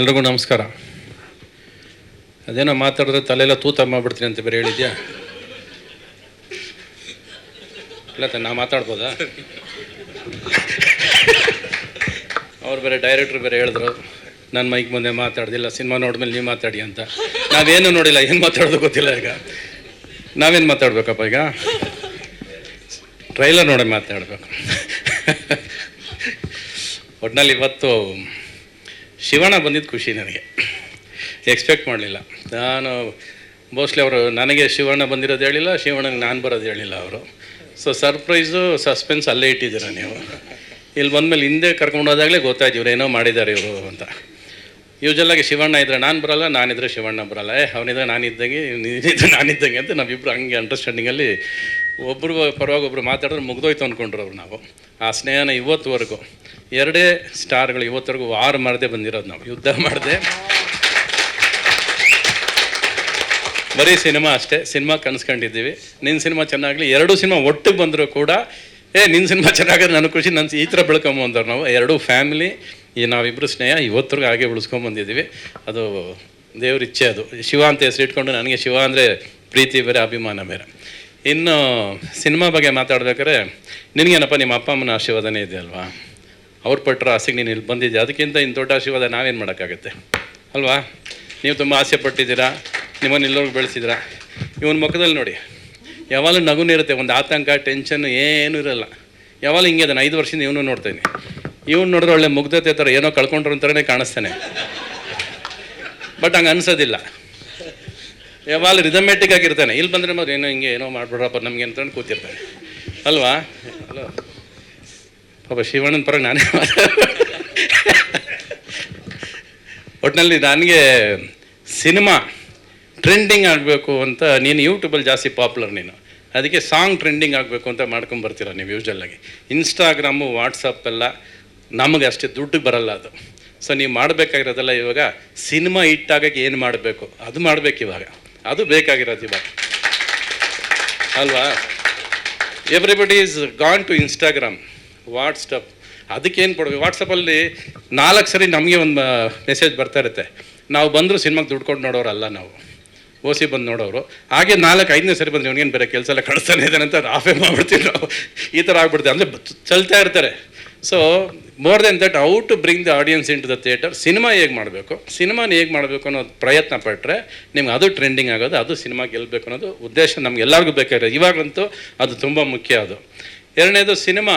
ಎಲ್ರಿಗೂ ನಮಸ್ಕಾರ. ಅದೇನೋ ಮಾತಾಡಿದ್ರೆ ತಲೆಲ್ಲ ತೂತ ಮಾಡ್ಬಿಡ್ತೀನಿ ಅಂತ ಬೇರೆ ಹೇಳಿದ್ಯಾ? ಇಲ್ಲ ತ ನಾ ಮಾತಾಡ್ಬೋದಾ? ಅವ್ರು ಬೇರೆ ಡೈರೆಕ್ಟ್ರು ಬೇರೆ ಹೇಳಿದ್ರು. ನನ್ನ ಮೈಕ್ ಮುಂದೆ ಮಾತಾಡ್ದಿಲ್ಲ, ಸಿನಿಮಾ ನೋಡಿದ್ಮೇಲೆ ನೀವು ಮಾತಾಡಿ ಅಂತ. ನಾವೇನು ನೋಡಿಲ್ಲ, ಏನು ಮಾತಾಡೋದು ಗೊತ್ತಿಲ್ಲ ಈಗ. ನಾವೇನು ಮಾತಾಡ್ಬೇಕಪ್ಪ ಈಗ? ಟ್ರೈಲರ್ ನೋಡಿ ಮಾತಾಡಬೇಕು. ಒಟ್ನಲ್ಲಿ ಇವತ್ತು ಶಿವಣ್ಣ ಬಂದಿದ್ದು ಖುಷಿ ನನಗೆ. ಎಕ್ಸ್ಪೆಕ್ಟ್ ಮಾಡಲಿಲ್ಲ. ನಾನು ಮೋಸ್ಟ್ಲಿ ಅವರು ನನಗೆ ಶಿವಣ್ಣ ಬಂದಿರೋದು ಹೇಳಿಲ್ಲ ಶಿವಣ್ಣಗೆ ನಾನು ಬರೋದು ಹೇಳಿಲ್ಲ ಅವರು. ಸೊ ಸರ್ಪ್ರೈಸು ಸಸ್ಪೆನ್ಸ್ ಅಲ್ಲೇ ಇಟ್ಟಿದ್ದೀರ ನೀವು. ಇಲ್ಲಿ ಬಂದಮೇಲೆ ಹಿಂದೆ ಕರ್ಕೊಂಡು ಹೋದಾಗಲೇ ಗೊತ್ತಾಯ್ತು ಇವ್ರು ಏನೋ ಮಾಡಿದ್ದಾರೆ ಇವರು ಅಂತ. ಯೂಶಲಾಗಿ ಶಿವಣ್ಣ ಇದ್ದರೆ ನಾನು ಬರಲ್ಲ ನಾನಿದ್ರೆ ಶಿವಣ್ಣ ಬರಲ್ಲ. ಏ, ಅವನಿದ್ರೆ ನಾನಿದ್ದಂಗೆ ನೀನಿದ್ರೆ ನಾನಿದ್ದಂಗೆ ಅಂತ ನಾವಿಬ್ಬರು ಹಂಗೆ ಅಂಡರ್ಸ್ಟ್ಯಾಂಡಿಂಗಲ್ಲಿ ಒಬ್ಬರು ಪರವಾಗಿ ಒಬ್ಬರು ಮಾತಾಡಿದ್ರೆ ಮುಗ್ದೋಯ್ತು ಅಂದ್ಕೊಂಡ್ರು ಅವ್ರು ನಾವು. ಆ ಸ್ನೇಹನ ಇವತ್ತುವರೆಗೂ. ಎರಡೇ ಸ್ಟಾರ್ಗಳು ಇವತ್ತರೆಗೂ ವಾರ ಮಾಡದೆ ಬಂದಿರೋದು ನಾವು. ಯುದ್ಧ ಮಾಡದೆ. ಬರೀ ಸಿನಿಮಾ ಅಷ್ಟೇ, ಸಿನಿಮಾ ಕನ್ಸ್ಕೊಂಡಿದ್ದೀವಿ. ನಿನ್ನ ಸಿನಿಮಾ ಚೆನ್ನಾಗಲಿ, ಎರಡೂ ಸಿನಿಮಾ ಒಟ್ಟಿಗೆ ಬಂದರೂ ಕೂಡ, ಏ ನಿನ್ನ ಸಿನಿಮಾ ಚೆನ್ನಾಗಿದೆ ನನ್ನ ಖುಷಿ ನನ್ನ ಈ ಥರ ಬೆಳ್ಕೊಂಬಂದವ್ರು ನಾವು. ಎರಡೂ ಫ್ಯಾಮಿಲಿ, ಈ ನಾವಿಬ್ಬರು ಸ್ನೇಹ ಇವತ್ತರೆಗೂ ಹಾಗೆ ಉಳಿಸ್ಕೊಂಬಂದಿದ್ದೀವಿ ಅದು ದೇವ್ರ ಇಚ್ಛೆ ಅದು. ಶಿವ ಅಂತ ಹೆಸರು ಇಟ್ಕೊಂಡು ನನಗೆ ಶಿವ ಅಂದರೆ ಪ್ರೀತಿ ಬೇರೆ, ಅಭಿಮಾನ ಬೇರೆ. ಇನ್ನು, ಸಿನಿಮಾ ಬಗ್ಗೆ ಮಾತಾಡ್ಬೇಕಾದ್ರೆ, ನಿನಗೇನಪ್ಪ ನಿಮ್ಮ ಅಪ್ಪ ಅಮ್ಮನ ಆಶೀರ್ವಾದನೇ ಇದೆ ಅಲ್ವಾ ಅವ್ರು ಪಟ್ಟರು ಆಸೆಗೆ ನೀನು ಇಲ್ಲಿ ಬಂದಿದ್ದೆ ಅದಕ್ಕಿಂತ ಇನ್ನು ದೊಡ್ಡ ಆಶೀರ್ವಾದ ನಾವೇನು ಮಾಡೋಕ್ಕಾಗತ್ತೆ? ಅಲ್ವಾ? ನೀವು ತುಂಬ ಆಸೆ ಪಟ್ಟಿದ್ದೀರಾ? ನಿಮ್ಮನ್ನು ಇಲ್ಲೋಗಿ ಬೆಳೆಸಿದ್ದೀರಾ? ಇವನ ಮುಖದಲ್ಲಿ ನೋಡಿ. ಯಾವಾಗಲೂ ನಗುನೇ ಇರುತ್ತೆ ಒಂದು ಆತಂಕ ಟೆನ್ಷನ್ ಏನೂ ಇರಲ್ಲ. ಯಾವಾಗಲೂ ಹಿಂಗೆ ಅದನ್ನು ಐದು ವರ್ಷದಿಂದ ಇವನು ನೋಡ್ತೇನೆ ಇವನು ನೋಡಿದ್ರೆ ಒಳ್ಳೆ ಮುಗ್ಧತೆ ಥರ ಏನೋ ಕಳ್ಕೊಂಡ್ರು ಅಂತಲೇ ಕಾಣಿಸ್ತಾನೆ. ಬಟ್ ಹಂಗೆ ಅನ್ಸೋದಿಲ್ಲ. ಯಾವಾಗ ರಿದಮೆಟಿಕ್ ಆಗಿರ್ತಾನೆ. ಇಲ್ಲಿ ಬಂದರೆ ಮಾತ್ರ ಏನೋ ಹಿಂಗೆ ಏನೋ ಮಾಡ್ಬಿಡ್ರಪ್ಪ ನಮಗೆ ಅಂತ ಕೂತಿರ್ತಾನೆ. ಅಲ್ವಾ? ಅಲ್ವಾ ಪಾಪ ಶಿವಣ್ಣನ ಪರ ನಾನೇ ಒಟ್ಟಿನಲ್ಲಿ ನನಗೆ ಸಿನಿಮಾ ಟ್ರೆಂಡಿಂಗ್ ಆಗಬೇಕು ಅಂತ ನೀನು ಯೂಟ್ಯೂಬಲ್ಲಿ ಜಾಸ್ತಿ ಪಾಪ್ಯುಲರ್ ನೀನು. ಅದಕ್ಕೆ ಸಾಂಗ್ ಟ್ರೆಂಡಿಂಗ್ ಆಗಬೇಕು ಅಂತ ಮಾಡ್ಕೊಂಬರ್ತೀರ ನೀವು ಯೂಶಲ್ಲಾಗಿ ಇನ್ಸ್ಟಾಗ್ರಾಮು ವಾಟ್ಸಪ್ ಎಲ್ಲ ನಮಗೆ ಅಷ್ಟೇ ದುಡ್ಡು ಬರಲ್ಲ ಅದು. ಸೊ ನೀವು ಮಾಡಬೇಕಾಗಿರೋದಲ್ಲ ಇವಾಗ ಸಿನಿಮಾ ಹಿಟ್ಟಾಗಕ್ಕೆ ಏನು ಮಾಡಬೇಕು? ಅದು ಮಾಡಬೇಕು ಇವಾಗ. ಅದು ಬೇಕಾಗಿರೋದು ಇವಾಗ. ಅಲ್ವಾ? Everybody is gone to Instagram WhatsApp ಅದಕ್ಕೇನು ಕೊಡಬೇಕು? ವಾಟ್ಸಪ್ಪಲ್ಲಿ ನಾಲ್ಕು ಸರಿ ನಮಗೆ ಒಂದು ಮೆಸೇಜ್ ಬರ್ತಾ ಇರುತ್ತೆ. ನಾವು ಬಂದರೂ ಸಿನಿಮಾಗೆ ದುಡ್ಡು ಕೊಟ್ಟು ನೋಡೋರಲ್ಲ ನಾವು. ಓಸಿ ಬಂದು ನೋಡೋರು. ಹಾಗೆ ನಾಲ್ಕು, ಐದನೇ ಸರಿ ಬಂದು ಇವನಿಗೇನು ಬೇರೆ ಕೆಲಸ ಎಲ್ಲ ಕಳಿಸ್ತಾನೆ ಇದ್ದಾನೆ ಅಂತ ಆಫೇ ಮಾಡ್ಬಿಡ್ತೀವಿ ನಾವು. ಈ ಥರ ಆಗ್ಬಿಡ್ತೀವಿ. ಅಂದರೆ ಚಲ್ತಾ ಇರ್ತಾರೆ. So more then that out to bring the audience into the theatre cinema ಹೇಗೆ ಮಾಡಬೇಕು? ಸಿನಿಮಾನ ಹೇಗೆ ಮಾಡಬೇಕು ಅನ್ನೋ ಪ್ರಯತ್ನ ಪಟ್ಟರೆ ನಿಮ್ಗೆ ಅದು ಟ್ರೆಂಡಿಂಗ್ ಆಗೋದು, ಅದು ಸಿನಿಮಾ ಗೆಲ್ಲಬೇಕು ಅನ್ನೋದು ಉದ್ದೇಶ ನಮ್ಗೆ ಎಲ್ಲರಿಗೂ ಬೇಕಾಗಿರೋದು. ಇವಾಗಂತೂ ಅದು ತುಂಬ ಮುಖ್ಯ ಅದು. ಎರಡನೇದು ಸಿನಿಮಾ.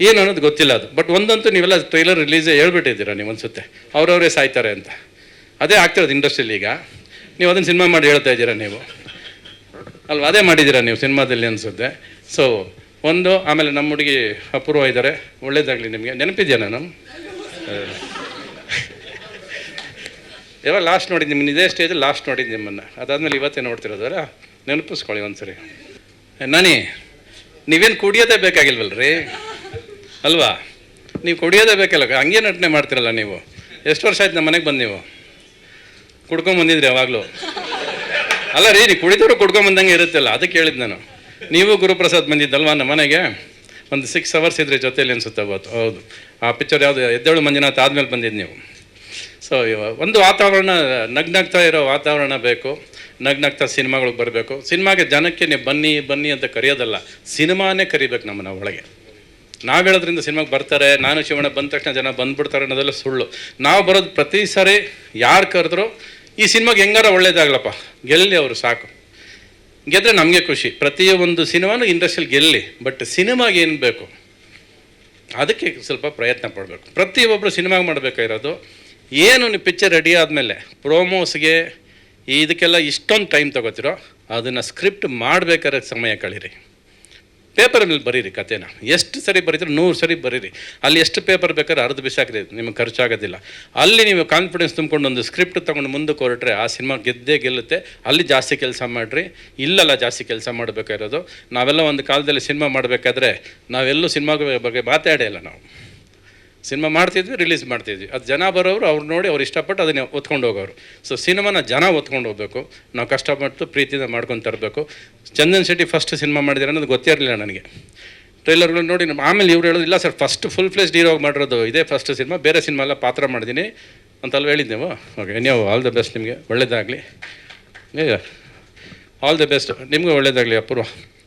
ಏನು ಅನ್ನೋದು ಗೊತ್ತಿಲ್ಲ ಅದು. ಬಟ್ ಒಂದಂತೂ ನೀವೆಲ್ಲ ಟ್ರೈಲರ್ ರಿಲೀಸೇ ಹೇಳ್ಬಿಟ್ಟಿದ್ದೀರಾ ನೀವು ಅನ್ಸುತ್ತೆ. ಅವ್ರವರೇ ಸಾಯ್ತಾರೆ ಅಂತ. ಅದೇ ಆಗ್ತಿರೋದು ಇಂಡಸ್ಟ್ರಿಯಲ್ಲಿ ಈಗ. ನೀವು ಅದನ್ನು ಸಿನಿಮಾ ಮಾಡಿ ಹೇಳ್ತಾ ಇದ್ದೀರಾ ನೀವು? ಅಲ್ವಾ? ಅದೇ ಮಾಡಿದ್ದೀರಾ ನೀವು ಸಿನಿಮಾದಲ್ಲಿ ಅನಿಸುತ್ತೆ. ಸೊ ಒಂದು, ಆಮೇಲೆ ನಮ್ಮ ಹುಡುಗಿ ಅಪೂರ್ವ ಇದ್ದಾರೆ. ಒಳ್ಳೇದಾಗಲಿ ನಿಮಗೆ. ನೆನಪಿದೆಯಾ ನಾನು? ಯಾವಾಗ ಲಾಸ್ಟ್ ನೋಡಿದ್ದು ನಿಮ್ಮನ್ನ? ಇದೇ ಸ್ಟೇಜಲ್ಲಿ ಲಾಸ್ಟ್ ನೋಡಿದ್ದು ನಿಮ್ಮನ್ನು. ಅದಾದಮೇಲೆ ಇವತ್ತೇ ನೋಡ್ತಿರೋದಲ್ಲ ನೆನಪಿಸ್ಕೊಳ್ಳಿ ಒಂದು ಸರಿ ನಾನಿ, ನೀವೇನು ಕುಡಿಯೋದೇ ಬೇಕಾಗಿಲ್ವಲ್ರಿ? ಅಲ್ವಾ? ನೀವು ಕುಡಿಯೋದೇ ಬೇಕಲ್ಲ, ಹಂಗೆ ನಟನೆ ಮಾಡ್ತಿರಲ್ಲ ನೀವು. ಎಷ್ಟು ವರ್ಷ ಆಯ್ತು ನಮ್ಮ ಮನೆಗೆ ಬಂದು ನೀವು? ಕುಡ್ಕೊಂಡ್ ಬಂದಿದ್ರಿ ಯಾವಾಗಲೂ? ಅಲ್ಲ ರೀ, ನೀವು ಕುಡಿದವರು ಕುಡ್ಕೊಂಡ್ ಬಂದಂಗೆ ಇರುತ್ತಲ್ಲ, ಅದಕ್ಕೆ ಹೇಳಿದ್ದು ನಾನು. ನೀವು ಗುರುಪ್ರಸಾದ್ ಬಂದಿದ್ದಲ್ವಾ ನಮ್ಮ ಮನೆಗೆ? ಒಂದು ಸಿಕ್ಸ್ ಅವರ್ಸ್ ಇದ್ರಿ ಜೊತೆಯಲ್ಲಿ ಅನಿಸುತ್ತೆ ಅವತ್ತು. ಹೌದು. ಆ ಪಿಕ್ಚರ್ ಯಾವುದು? ಎದ್ದೇಳು ಮಂಜುನಾಥ್ ಆದಮೇಲೆ ಬಂದಿದ್ದು ನೀವು. ಸೊ ಒಂದು ವಾತಾವರಣ, ನಗ್ನಗ್ತಾ ಇರೋ ವಾತಾವರಣ ಬೇಕು. ನಗ್ನಗ್ತಾ ಸಿನಿಮಾಗಳಿಗೆ ಬರಬೇಕು. ಸಿನಿಮಾಗೆ ಜನಕ್ಕೆ ನೀವು ಬನ್ನಿ ಬನ್ನಿ ಅಂತ ಕರೆಯೋದಲ್ಲ, ಸಿನಿಮಾನೇ ಕರಿಬೇಕು ನಮ್ಮನ್ನ ಒಳಗೆ. ನಾವು ಹೇಳೋದ್ರಿಂದ ಸಿನಿಮಾಗೆ ಬರ್ತಾರೆ, ನಾನು ಶಿವಣ್ಣ ಬಂದ ತಕ್ಷಣ ಜನ ಬಂದ್ಬಿಡ್ತಾರೆ ಅನ್ನೋದೆಲ್ಲ ಸುಳ್ಳು. ನಾವು ಬರೋದು ಪ್ರತಿ ಸಾರಿ ಯಾರು ಕರೆದ್ರು ಈ ಸಿನಿಮಾಗೆ ಹೆಂಗಾರ ಒಳ್ಳೇದಾಗ್ಲಪ್ಪ. ಗೆಲ್ಲಿ ಅವರು ಸಾಕು. ಗೆದ್ರೆ ನಮಗೆ ಖುಷಿ. ಪ್ರತಿಯೊಂದು ಸಿನಿಮಾನು ಇಂಡಸ್ಟ್ರಿಯಲ್ ಗೆಲ್ಲಿ, ಬಟ್ ಸಿನಿಮಾಗೆ ಏನು ಬೇಕು? ಅದಕ್ಕೆ ಸ್ವಲ್ಪ ಪ್ರಯತ್ನ ಪಡಬೇಕು. ಪ್ರತಿಯೊಬ್ಬರು ಸಿನಿಮಾಗೆ ಮಾಡಬೇಕಾಗಿರೋದು ಏನು ನೀವು ಪಿಕ್ಚರ್ ರೆಡಿ ಆದಮೇಲೆ ಪ್ರೋಮೋಸ್ಗೆ ಇದಕ್ಕೆಲ್ಲ ಇಷ್ಟೊಂದು ಟೈಮ್ ತೊಗೋತಿರೋ, ಅದನ್ನು ಸ್ಕ್ರಿಪ್ಟ್ ಮಾಡಬೇಕಾದ್ರೆ ಸಮಯ ಕಳೀರಿ. ಪೇಪರ್ ಮೇಲೆ ಬರೀರಿ ಕಥೆನ. ಎಷ್ಟು ಸರಿ ಬರೀತಾರೆ ನೂರು ಸರಿ ಬರೀರಿ. ಅಲ್ಲಿ ಎಷ್ಟು ಪೇಪರ್ ಬೇಕಾದ್ರೆ ಅರ್ಧ ಬಿಸಾಕ್ರಿ, ನಿಮಗೆ ಖರ್ಚಾಗೋದಿಲ್ಲ. ಅಲ್ಲಿ ನೀವು ಕಾನ್ಫಿಡೆನ್ಸ್ ತುಂಬಿಕೊಂಡು ಒಂದು ಸ್ಕ್ರಿಪ್ಟ್ ತೊಗೊಂಡು ಮುಂದಕ್ಕೆ ಹೊರಟ್ರೆ ಆ ಸಿನಿಮಾ ಗೆದ್ದೇ ಗೆಲ್ಲುತ್ತೆ. ಅಲ್ಲಿ ಜಾಸ್ತಿ ಕೆಲಸ ಮಾಡಿರಿ. ಇಲ್ಲಲ್ಲ ಜಾಸ್ತಿ ಕೆಲಸ ಮಾಡಬೇಕಾಗಿರೋದು. ನಾವೆಲ್ಲ ಒಂದು ಕಾಲದಲ್ಲಿ ಸಿನಿಮಾ ಮಾಡಬೇಕಾದ್ರೆ ನಾವೆಲ್ಲೂ ಸಿನಿಮಾ ಬಗ್ಗೆ ಮಾತಾಡೇ ಇಲ್ಲ ನಾವು. ಸಿನಿಮಾ ಮಾಡ್ತಿದ್ವಿ ರಿಲೀಸ್ ಮಾಡ್ತಿದ್ವಿ. ಅದು ಜನ ಬರೋರು ಅವ್ರು ನೋಡಿ ಅವ್ರು ಇಷ್ಟಪಟ್ಟು ಅದನ್ನ ಒತ್ಕೊಂಡು ಹೋಗೋರು ಸೊ ಸಿನಿಮಾನ ಜನ ಒತ್ಕೊಂಡು ಹೋಗ್ಬೇಕು. ನಾವು ಕಷ್ಟಪಟ್ಟು ಪ್ರೀತಿಯಿಂದ ಮಾಡ್ಕೊಂಡು ತರಬೇಕು. ಚಂದನ್ ಶೆಟ್ಟಿ ಫಸ್ಟ್ ಸಿನಿಮಾ ಮಾಡಿದ್ರೆ ಅನ್ನೋದು ಗೊತ್ತಿರಲಿಲ್ಲ ನನಗೆ. ಟ್ರೈಲರ್ಗಳು ನೋಡಿ ನಮ್ಮ ಆಮೇಲೆ ಇವ್ರು ಹೇಳೋದು, ಇಲ್ಲ sir first full fledged hero ಮಾಡಿರೋದು ಇದೇ ಫಸ್ಟ್ ಸಿನಿಮಾ. ಬೇರೆ ಸಿನಿಮಾ ಎಲ್ಲ ಪಾತ್ರ ಮಾಡಿದ್ದೀನಿ ಅಂತಲ್ವ ಹೇಳಿದ್ದೆವು ಓಕೆ ನೀವು ಆಲ್ ದ ಬೆಸ್ಟ್ ನಿಮಗೆ. ಒಳ್ಳೇದಾಗಲಿ. ಆಲ್ ದ ಬೆಸ್ಟ್ ನಿಮಗೂ ಒಳ್ಳೇದಾಗಲಿ, ಅಪೂರ್ವ.